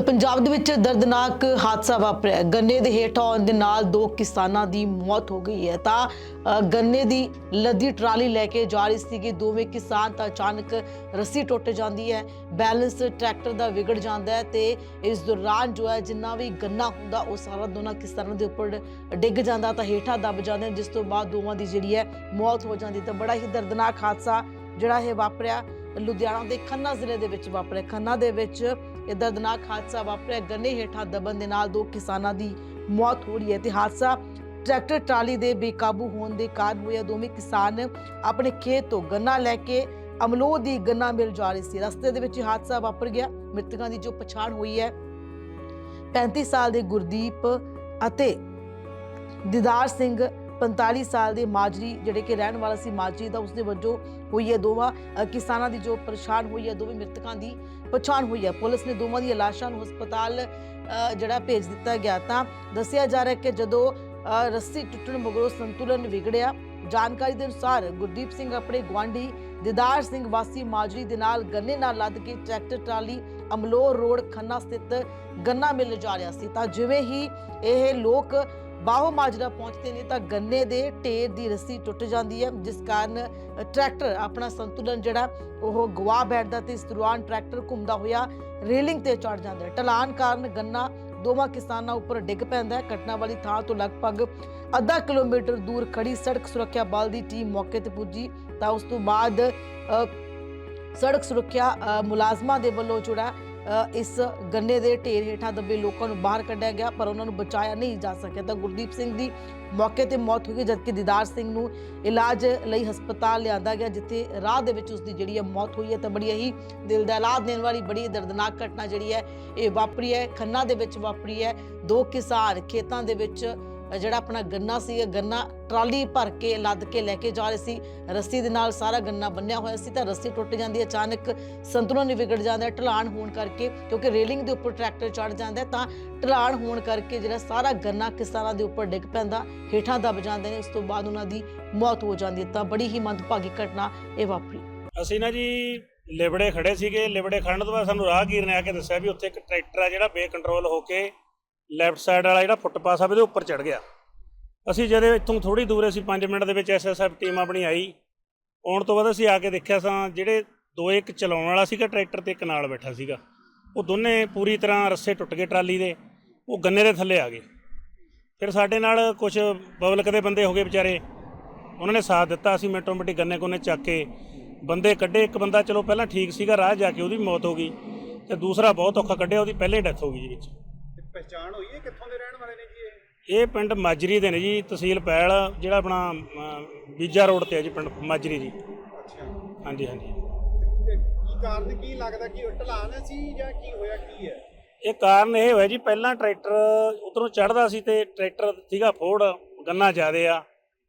ਪੰਜਾਬ ਦੇ ਵਿੱਚ ਦਰਦਨਾਕ ਹਾਦਸਾ ਵਾਪਰਿਆ। ਗੰਨੇ ਦੇ ਹੇਠ ਆਉਣ ਦੇ ਨਾਲ ਦੋ ਕਿਸਾਨਾਂ ਦੀ ਮੌਤ ਹੋ ਗਈ ਹੈ। ਤਾਂ ਗੰਨੇ ਦੀ ਲੱਦੀ ਟਰਾਲੀ ਲੈ ਕੇ ਜਾ ਰਹੀ ਸੀਗੇ। ਦੋਵੇਂ ਕਿਸਾਨ ਤਾਂ ਅਚਾਨਕ ਰੱਸੀ ਟੁੱਟ ਜਾਂਦੀ ਹੈ। ਬੈਲੈਂਸ ਟਰੈਕਟਰ ਦਾ ਵਿਗੜ ਜਾਂਦਾ ਹੈ ਤੇ ਇਸ ਦੌਰਾਨ ਜੋ ਹੈ, ਜਿੰਨਾ ਵੀ ਗੰਨਾ ਹੁੰਦਾ, ਉਹ ਸਾਰਾ ਦੋਨਾਂ ਕਿਸਾਨਾਂ ਦੇ ਉੱਪਰ ਡਿੱਗ ਜਾਂਦਾ ਤਾਂ ਹੇਠਾਂ ਦੱਬ ਜਾਂਦੇ ਜਿਸ ਤੋਂ ਬਾਅਦ ਦੋਵਾਂ ਦੀ ਜਿਹੜੀ ਹੈ, ਮੌਤ ਹੋ ਜਾਂਦੀ। ਤਾਂ ਬੜਾ ਹੀ ਦਰਦਨਾਕ ਹਾਦਸਾ ਜਿਹੜਾ ਇਹ ਵਾਪਰਿਆ। ਲੁਧਿਆਣਾ ਦੇ ਖੰਨਾ ਜ਼ਿਲ੍ਹੇ ਦੇ ਵਿੱਚ ਵਾਪਰਿਆ। ਖੰਨਾ ਦੇ ਵਿੱਚ ਇਹ ਦਰਦਨਾਕ ਹਾਦਸਾ ਵਾਪਰਿਆ। ਗੰਨੇ ਹੇਠਾਂ ਦਬਣ ਦੇ ਨਾਲ ਦੋ ਕਿਸਾਨਾਂ ਦੀ ਮੌਤ ਹੋ ਰਹੀ ਹੈ। ਤੇ ਹਾਦਸਾ ਟਰੈਕਟਰ ਟਰਾਲੀ ਦੇ ਬੇਕਾਬੂ ਹੋਣ ਦੇ ਕਾਰਨ ਹੋਇਆ। ਦੋਵੇਂ ਕਿਸਾਨ ਆਪਣੇ ਖੇਤ ਤੋਂ ਗੰਨਾ ਲੈ ਕੇ ਅਮਲੋਹ ਦੀ ਗੰਨਾ ਮਿਲ ਜਾ ਰਹੀ ਸੀ। ਰਸਤੇ ਦੇ ਵਿੱਚ ਹਾਦਸਾ ਵਾਪਰ ਗਿਆ। ਮ੍ਰਿਤਕਾਂ ਦੀ ਜੋ ਪਛਾਣ ਹੋਈ ਹੈ 35 ਸਾਲ ਦੇ ਗੁਰਦੀਪ ਅਤੇ ਦੀਦਾਰ ਸਿੰਘ 45 ਸਾਲ ਦੇ ਮਾਜਰੀ ਜਿਹੜੇ ਕਿ ਰਹਿਣ ਵਾਲਾ ਸੀ ਮਾਜਰੀ ਦਾ, ਉਸਦੇ ਵਜੋਂ ਹੋਈ ਹੈ ਦੋਵਾਂ ਕਿਸਾਨਾਂ ਦੀ ਜੋ ਪਰੇਸ਼ਾਨ ਹੋਈ ਹੈ, ਦੋਵੇਂ ਮ੍ਰਿਤਕਾਂ ਦੀ ਪਛਾਣ ਹੋਈ ਹੈ। ਪੁਲਿਸ ਨੇ ਦੋਵਾਂ ਦੀਆਂ ਲਾਸ਼ਾਂ ਨੂੰ ਹਸਪਤਾਲ ਜਿਹੜਾ ਭੇਜ ਦਿੱਤਾ ਗਿਆ ਤਾਂ ਦੱਸਿਆ ਜਾ ਰਿਹਾ ਕਿ ਜਦੋਂ ਰੱਸੀ ਟੁੱਟਣ ਮਗਰੋਂ ਸੰਤੁਲਨ ਵਿਗੜਿਆ, ਜਾਣਕਾਰੀ ਦੇ ਅਨੁਸਾਰ ਗੁਰਦੀਪ ਸਿੰਘ ਆਪਣੇ ਗੁਆਂਢੀ ਦੀਦਾਰ ਸਿੰਘ ਵਾਸੀ ਮਾਜਰੀ ਦੇ ਨਾਲ ਗੰਨੇ ਨਾਲ ਲੱਦ ਕੇ tractor, trolley Amloh road Khanna ਸਥਿਤ ਗੰਨਾ ਮਿਲ ਜਾ ਰਿਹਾ ਸੀ। ਤਾਂ ਜਿਵੇਂ ਹੀ ਇਹ ਲੋਕ ਬਾਹੋ ਮਾਜਰਾ ਪਹੁੰਚਦੇ ਨੇ ਤਾਂ ਗੰਨੇ ਦੇ ਢੇਰ ਦੀ ਰੱਸੀ ਟੁੱਟ ਜਾਂਦੀ ਹੈ ਜਿਸ ਕਾਰਨ ਟਰੈਕਟਰ ਆਪਣਾ ਸੰਤੁਲਨ ਜਿਹੜਾ ਉਹ ਗਵਾ ਬੈਠਦਾ ਤੇ ਇਸ ਦੌਰਾਨ ਟਰੈਕਟਰ ਘੁੰਮਦਾ ਹੋਇਆ ਰੇਲਿੰਗ ਤੇ ਚੜ ਜਾਂਦਾ ਹੈ। ਢਲਾਨ ਕਾਰਨ ਗੰਨਾ ਦੋਵਾਂ ਕਿਸਾਨਾਂ ਉੱਪਰ ਡਿੱਗ ਪੈਂਦਾ ਹੈ। ਘਟਨਾ ਵਾਲੀ ਥਾਂ ਤੋਂ ਲਗਭਗ ਅੱਧਾ ਕਿਲੋਮੀਟਰ ਦੂਰ ਖੜੀ ਸੜਕ ਸੁਰੱਖਿਆ ਬਲ ਦੀ ਟੀਮ ਮੌਕੇ ਤੇ ਪੁੱਜੀ। ਤਾਂ ਉਸ ਤੋਂ ਬਾਅਦ ਅ, ਸੜਕ ਸੁਰੱਖਿਆ ਮੁਲਾਜ਼ਮਾਂ ਦੇ ਵੱਲੋਂ ਜਿਹੜਾ ਇਸ ਗੰਨੇ ਦੇ ਢੇਰ ਹੇਠਾਂ ਦੱਬੇ ਲੋਕਾਂ ਨੂੰ ਬਾਹਰ ਕੱਢਿਆ ਗਿਆ, ਪਰ ਉਹਨਾਂ ਨੂੰ ਬਚਾਇਆ ਨਹੀਂ ਜਾ ਸਕਿਆ। ਤਾਂ ਗੁਰਦੀਪ ਸਿੰਘ ਦੀ ਮੌਕੇ ਤੇ ਮੌਤ ਹੋ ਗਈ, ਜਦਕਿ ਦੀਦਾਰ ਸਿੰਘ ਨੂੰ ਇਲਾਜ ਲਈ ਹਸਪਤਾਲ ਲਿਆਂਦਾ ਗਿਆ, ਜਿੱਥੇ ਰਾਹ ਦੇ ਵਿੱਚ ਉਸ ਦੀ ਜਿਹੜੀ ਹੈ ਮੌਤ ਹੋਈ ਹੈ। ਤਾਂ ਬੜੀ ਹੀ ਦਿਲ ਦਹਿਲਾ ਦੇਣ ਵਾਲੀ ਬੜੀ ਦਰਦਨਾਕ ਘਟਨਾ ਜਿਹੜੀ ਹੈ, ਇਹ ਵਾਪਰੀ ਹੈ, ਖੰਨਾ ਦੇ ਵਿੱਚ ਵਾਪਰੀ ਹੈ। ਦੋ ਕਿਸਾਨ ਖੇਤਾਂ ਦੇ ਵਿੱਚ ਜਿਹੜਾ ਆਪਣਾ ਗੰਨਾ ਸੀ ਗੰਨਾ ਟਰਾਲੀ ਭਰ ਕੇ, ਲੱਦ ਕੇ ਲੈ ਕੇ ਜਾ ਰਹੇ ਸੀ। ਰੱਸੀ ਦੇ ਨਾਲ ਸਾਰਾ ਗੰਨਾ ਬੰਨਿਆ ਹੋਇਆ ਸੀ ਤਾਂ ਰੱਸੀ ਟੁੱਟ ਜਾਂਦੀ ਹੈ। ਅਚਾਨਕ ਸੰਤੁਲਨ ਵਿਗੜ ਜਾਂਦਾ ਹੈ ਢਲਾਣ ਹੋਣ ਕਰਕੇ, ਕਿਉਂਕਿ ਰੇਲਿੰਗ ਦੇ ਉੱਪਰ ਟਰੈਕਟਰ ਚੜ ਜਾਂਦਾ ਹੈ ਤਾਂ ਢਲਾਣ ਹੋਣ ਕਰਕੇ ਜਿਹੜਾ ਸਾਰਾ ਗੰਨਾ ਕਿਸਾਨਾਂ ਦੇ ਉੱਪਰ ਡਿੱਗ ਪੈਂਦਾ, ਹੇਠਾਂ ਦਬ ਜਾਂਦੇ ਨੇ, ਉਸ ਤੋਂ ਬਾਅਦ ਉਹਨਾਂ ਦੀ ਮੌਤ ਹੋ ਜਾਂਦੀ ਹੈ। ਤਾਂ ਬੜੀ ਹੀ ਮੰਦਭਾਗੀ ਘਟਨਾ ਇਹ ਵਾਪਰੀ। ਅਸੀਂ ਨਾ ਜੀ ਲਿਬੜੇ ਖੜੇ ਸੀਗੇ, ਲਿਬੜੇ ਖੜਨ ਤੋਂ ਬਾਅਦ ਸਾਨੂੰ ਰਾਹਗੀਰ ਨੇ ਆ ਕੇ ਦੱਸਿਆ ਵੀ ਉੱਥੇ ਇੱਕ ਟਰੈਕਟਰ ਆ ਜਿਹੜਾ ਬੇਕੰਟਰੋਲ ਹੋ ਕੇ ਲੈਫਟ ਸਾਈਡ ਵਾਲਾ ਜਿਹੜਾ ਫੁੱਟਪਾਥ ਆ, ਉਹਦੇ ਉੱਪਰ ਚੜ ਗਿਆ। ਅਸੀਂ ਜਦੋਂ ਇੱਥੋਂ ਥੋੜੀ ਦੂਰ ਅਸੀਂ 5 ਮਿੰਟ ਦੇ ਵਿੱਚ ਐਸਐਸਐਫ ਟੀਮ ਆਪਣੀ ਆਈ। ਆਉਣ ਤੋਂ ਬਾਅਦ ਅਸੀਂ ਆ ਕੇ ਦੇਖਿਆ ਸਾਂ, ਜਿਹੜੇ ਦੋ ਇੱਕ ਚਲਾਉਣ ਵਾਲਾ ਸੀਗਾ, ਟਰੈਕਟਰ ਤੇ ਇੱਕ ਨਾਲ ਬੈਠਾ ਸੀਗਾ। ਉਹ ਦੋਨੇ ਪੂਰੀ ਤਰ੍ਹਾਂ ਰੱਸੇ ਟੁੱਟ ਗਏ ਟਰਾਲੀ ਦੇ, ਉਹ ਗੰਨੇ ਦੇ ਥੱਲੇ ਆ ਗਏ। ਫਿਰ ਸਾਡੇ ਨਾਲ ਕੁਝ ਪਬਲਿਕ ਦੇ ਬੰਦੇ ਹੋ ਗਏ ਵਿਚਾਰੇ। ਉਹਨਾਂ ਨੇ ਸਾਥ ਦਿੱਤਾ, ਅਸੀਂ ਮਿੰਟੋ ਮਿੰਟੀ ਗੰਨੇ ਕੋਨੇ ਚੱਕ ਕੇ ਬੰਦੇ ਕੱਢੇ। ਇੱਕ ਬੰਦਾ ਚਲੋ ਪਹਿਲਾਂ ਠੀਕ ਸੀਗਾ, ਰਾਹ ਜਾ ਕੇ ਉਹਦੀ ਮੌਤ ਹੋ ਗਈ ਤੇ ਦੂਸਰਾ ਬਹੁਤ ਔਖਾ ਕੱਢਿਆ, ਉਹਦੀ ਪਹਿਲੇ ਡੈਥ ਹੋ ਗਈ ਜੀ ਵਿੱਚ। ਪਛਾਣ ਹੋਈ ਹੈ? ਕਿੱਥੋਂ ਦੇ ਰਹਿਣ ਵਾਲੇ ਨੇ ਜੀ ਇਹ? ਇਹ ਪਿੰਡ ਮਾਜਰੀ ਦੇ ਨੇ ਜੀ ਤਹਿਸੀਲ ਪੈਲ ਜਿਹੜਾ ਆਪਣਾ ਅਮ, ਬੀਜਾ ਰੋਡ ਤੇ ਹੈ ਜੀ ਪਿੰਡ ਮਾਜਰੀ ਜੀ ਅੱਛਾ। ਹਾਂਜੀ ਹਾਂਜੀ। ਤੇ ਕੀ ਕਾਰਨ ਕੀ ਲੱਗਦਾ ਕਿ ਢਲਾਨ ਸੀ ਜਾਂ ਕੀ ਹੋਇਆ ਕੀ ਹੈ? ਇਹ ਕਾਰਨ ਇਹ ਹੋਇਆ ਜੀ ਪਹਿਲਾਂ ਟਰੈਕਟਰ ਉਧਰੋਂ ਚੜਦਾ ਸੀ ਤੇ ਟਰੈਕਟਰ ਸੀਗਾ ਫੋੜ ਗੰਨਾ ਜ਼ਿਆਦੇ ਆ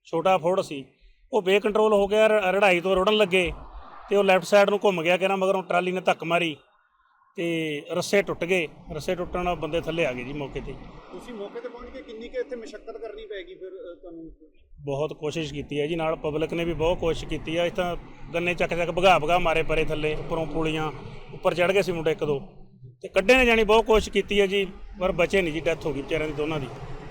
ਛੋਟਾ ਫੋੜ ਸੀ। ਉਹ ਬੇਕੰਟਰੋਲ ਹੋ ਗਿਆ ਰ- ਰੜਾਈ ਤੋਂ ਰੁੜਨ ਲੱਗੇ ਤੇ ਉਹ ਲੈਫਟ ਸਾਈਡ ਨੂੰ ਘੁੰਮ ਗਿਆ ਕਿ ਨਾ ਮਗਰੋਂ ਟਰਾਲੀ ਨੇ ਧੱਕ ਮਾਰੀ। ਤੇ ਰੱਸੇ ਟੁੱਟ ਗਏ ਰੱਸੇ ਟੁੱਟਣ ਨਾਲ ਬੰਦੇ ਥੱਲੇ ਆ ਗਏ ਜੀ ਮੌਕੇ ਤੇ ਤੁਸੀਂ ਮੌਕੇ ਤੇ ਪਹੁੰਚ ਕੇ ਕਿੰਨੀ ਕਿ ਇੱਥੇ ਮਸ਼ੱਕਤ ਕਰਨੀ ਪੈਗੀ ਫਿਰ ਤੁਹਾਨੂੰ? ਬਹੁਤ ਕੋਸ਼ਿਸ਼ ਕੀਤੀ ਹੈ ਜੀ ਨਾਲ ਪਬਲਿਕ ਨੇ ਵੀ ਬਹੁਤ ਕੋਸ਼ਿਸ਼ ਕੀਤੀ ਹੈ ਇਸ ਤਾਂ ਗੰਨੇ ਚੱਕ ਚੱਕ ਭਗਾ ਭਗਾ ਮਾਰੇ ਪਰੇ ਥੱਲੇ ਉੱਪਰੋਂ ਪੁਲੀਆਂ ਉੱਪਰ ਚੜ ਗਏ ਸੀ ਮੁੰਡੇ ਇੱਕ ਦੋ। ਤੇ ਕੱਢੇ ਨੇ ਜਾਣੀ ਬਹੁਤ ਕੋਸ਼ਿਸ਼ ਕੀਤੀ ਹੈ ਜੀ ਪਰ ਬਚੇ ਨਹੀਂ ਜੀ ਡੈਥ ਹੋ ਗਈ ਵਿਚਾਰਿਆਂ ਦੀ ਦੋਨਾਂ ਦੀ।